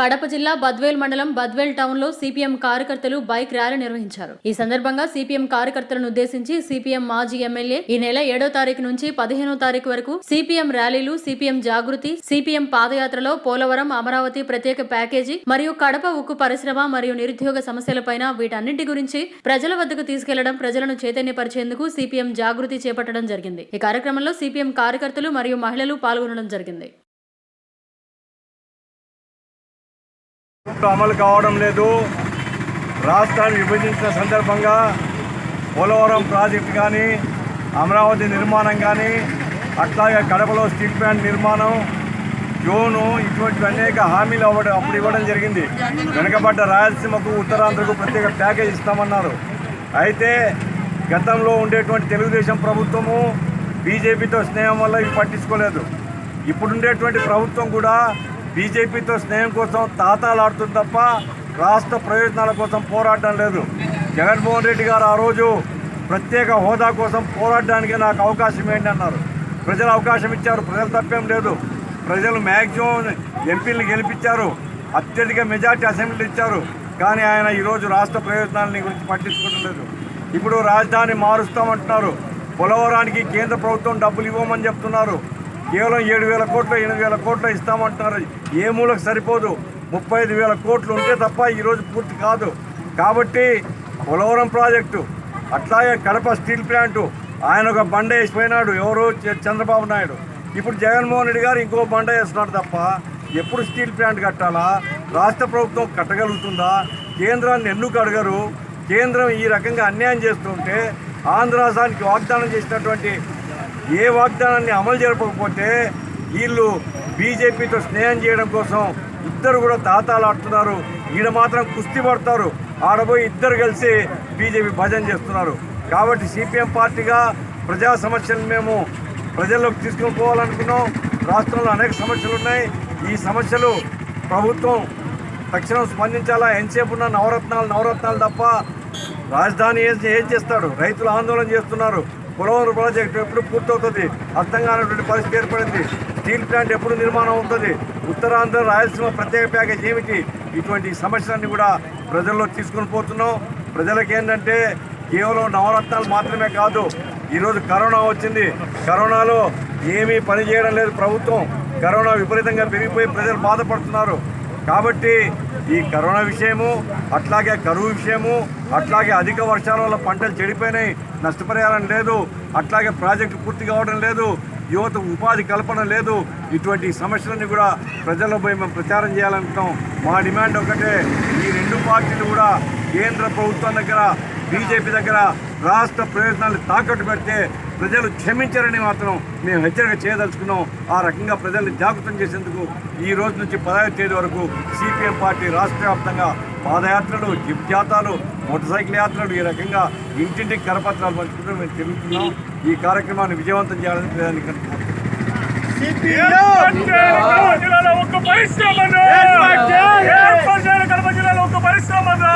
కడప జిల్లా బద్వేల్ మండలం బద్వేల్ టౌన్లో సిపిఎం కార్యకర్తలు బైక్ ర్యాలీ నిర్వహించారు. ఈ సందర్భంగా సిపిఎం కార్యకర్తలను ఉద్దేశించి సిపిఎం మాజీ ఎమ్మెల్యే ఈ నెల ఏడో తారీఖు నుంచి పదిహేనో తారీఖు వరకు సిపిఎం ర్యాలీలు సిపిఎం జాగృతి సిపిఎం పాదయాత్రలో పోలవరం అమరావతి ప్రత్యేక ప్యాకేజీ మరియు కడప ఉక్కు పరిశ్రమ మరియు నిరుద్యోగ సమస్యలపైన వీటన్నింటి గురించి ప్రజల వద్దకు తీసుకెళ్ళడం ప్రజలను చైతన్యపరిచేందుకు సిపిఎం జాగృతి చేపట్టడం జరిగింది. ఈ కార్యక్రమంలో సిపిఎం కార్యకర్తలు మరియు మహిళలు పాల్గొనడం జరిగింది. అమలు కావడం లేదు. రాష్ట్రాన్ని విభజించిన సందర్భంగా పోలవరం ప్రాజెక్టు కానీ అమరావతి నిర్మాణం కానీ అట్లాగే కడపలో స్టీల్ ప్లాంట్ నిర్మాణం జోను ఇటువంటి అనేక హామీలు అవ్వడం అప్పుడు ఇవ్వడం జరిగింది. వెనుకబడ్డ రాయలసీమకు ఉత్తరాంధ్రకు ప్రత్యేక ప్యాకేజ్ ఇస్తామన్నారు. అయితే గతంలో ఉండేటువంటి తెలుగుదేశం ప్రభుత్వము బీజేపీతో స్నేహం వల్ల ఇవి పట్టించుకోలేదు. ఇప్పుడుండేటువంటి ప్రభుత్వం కూడా బీజేపీతో స్నేహం కోసం తాతాలాడుతుంది తప్ప రాష్ట్ర ప్రయోజనాల కోసం పోరాడడం లేదు. జగన్మోహన్ రెడ్డి గారు ఆ రోజు ప్రత్యేక హోదా కోసం పోరాడడానికి నాకు అవకాశం ఏంటి అన్నారు. ప్రజలు అవకాశం ఇచ్చారు ప్రజలు తప్పేం లేదు. ప్రజలు మ్యాక్సిమం ఎంపీలను గెలిపించారు అత్యధిక మెజార్టీ అసెంబ్లీలు ఇచ్చారు. కానీ ఆయన ఈరోజు రాష్ట్ర ప్రయోజనాలని గురించి పట్టించుకోవడం లేదు. ఇప్పుడు రాజధాని మారుస్తామంటున్నారు. పోలవరానికి కేంద్ర ప్రభుత్వం డబ్బులు ఇవ్వమని చెప్తున్నారు. కేవలం ఏడు వేల కోట్లు ఎనిమిది వేల కోట్లు ఇస్తామంటున్నారు. ఏ మూలకు సరిపోదు? ముప్పై ఐదు వేల కోట్లు ఉంటే తప్ప ఈరోజు పూర్తి కాదు. కాబట్టి పోలవరం ప్రాజెక్టు అట్లాగే కడప స్టీల్ ప్లాంటు ఆయన ఒక బండ వేసిపోయినాడు. ఎవరు? చ- చంద్రబాబు నాయుడు. ఇప్పుడు జగన్మోహన్ రెడ్డి గారు ఇంకో బండ వేస్తున్నాడు తప్ప ఎప్పుడు స్టీల్ ప్లాంట్ కట్టాలా? రాష్ట్ర ప్రభుత్వం కట్టగలుగుతుందా? కేంద్రాన్ని ఎందుకు అడగరు? కేంద్రం ఈ రకంగా అన్యాయం చేస్తుంటే ఆంధ్ర రాష్ట్రానికి వాగ్దానం చేసినటువంటి ఏ వాగ్దానాన్ని అమలు జరపకపోతే వీళ్ళు బీజేపీతో స్నేహం చేయడం కోసం ఇద్దరు కూడా తాతాలాడుతున్నారు ఈడ మాత్రం కుస్తీ పడతారు. ఆడబోయి ఇద్దరు కలిసి బీజేపీ భజన చేస్తున్నారు. కాబట్టి సిపిఎం పార్టీగా ప్రజా సమస్యలు మేము ప్రజల్లోకి తీసుకుని పోవాలనుకున్నాం. రాష్ట్రంలో అనేక సమస్యలు ఉన్నాయి. ఈ సమస్యలు ప్రభుత్వం తక్షణం స్పందించాలా? ఎంతసేపు ఉన్న నవరత్నాలు నవరత్నాలు తప్ప రాజధాని ఏం చేస్తాడు? రైతులు ఆందోళన చేస్తున్నారు. పోలవరం ప్రాజెక్టు ఎప్పుడు పూర్తవుతుంది? అర్థం కానటువంటి పరిస్థితి ఏర్పడింది. స్టీల్ ప్లాంట్ ఎప్పుడు నిర్మాణం అవుతుంది? ఉత్తరాంధ్ర రాయలసీమ ప్రత్యేక ప్యాకేజ్ ఏమిటి? ఇటువంటి సమస్యలన్నీ కూడా ప్రజల్లో తీసుకుని పోతున్నాం. ప్రజలకు ఏంటంటే కేవలం నవరత్నాలు మాత్రమే కాదు ఈరోజు కరోనా వచ్చింది. కరోనాలో ఏమీ పనిచేయడం లేదు ప్రభుత్వం. కరోనా విపరీతంగా పెరిగిపోయి ప్రజలు బాధపడుతున్నారు. కాబట్టి ఈ కరోనా విషయము అట్లాగే కరువు విషయము అట్లాగే అధిక వర్షాల వల్ల పంటలు చెడిపోయినాయి. నష్టపరిహారం లేదు. అట్లాగే ప్రాజెక్టు పూర్తి కావడం లేదు. యువత ఉపాధి కల్పన లేదు. ఇటువంటి సమస్యలన్నీ కూడా ప్రజల్లో పోయి మేము ప్రచారం చేయాలనుకుంటాం మా డిమాండ్ ఒకటే ఈ రెండు పార్టీలు కూడా కేంద్ర ప్రభుత్వం దగ్గర బీజేపీ దగ్గర రాష్ట్ర ప్రయోజనాలు తాకట్టు పెడితే ప్రజలు క్షమించరని మాత్రం మేము హెచ్చరిక చేయదలుచుకున్నాం. ఆ రకంగా ప్రజల్ని జాగృతం చేసేందుకు ఈ రోజు నుంచి పదహారు తేదీ వరకు సిపిఎం పార్టీ రాష్ట్ర వ్యాప్తంగా పాదయాత్రలు జిప్ జాతాలు మోటార్ సైకిల్ యాత్రలు ఈ రకంగా ఇంటింటికి కరపత్రాలు పంచుకుంటూ మేము తిరుగుతున్నాం. ఈ కార్యక్రమాన్ని విజయవంతం చేయాలని కోరుతున్నాం. జిల్లాలో ఒక్క పరిశ్రమను ఏర్పాటు చేయాలి కడప జిల్లాలో ఒక్క పరిశ్రమను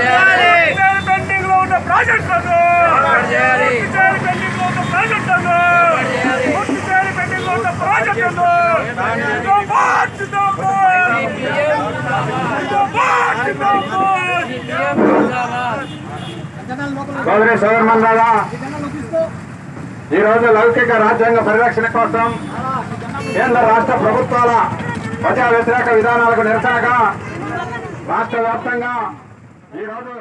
చేయాలి పెండింగ్లో ఉన్న ప్రాజెక్టులను పూర్తి చేయాలి పెండింగ్లో ఉన్న ప్రాజెక్టులను పూర్తి చేయాలి పెండింగ్లో ఉన్న ప్రాజెక్టులను జిందాబాద్, దాదా ఈరోజు లౌకిక రాజ్యాంగ పరిరక్షణ కోసం కేంద్ర రాష్ట్ర ప్రభుత్వాల ప్రజా వ్యతిరేక విధానాలకు నిరసనగా రాష్ట్ర వ్యాప్తంగా ఈరోజు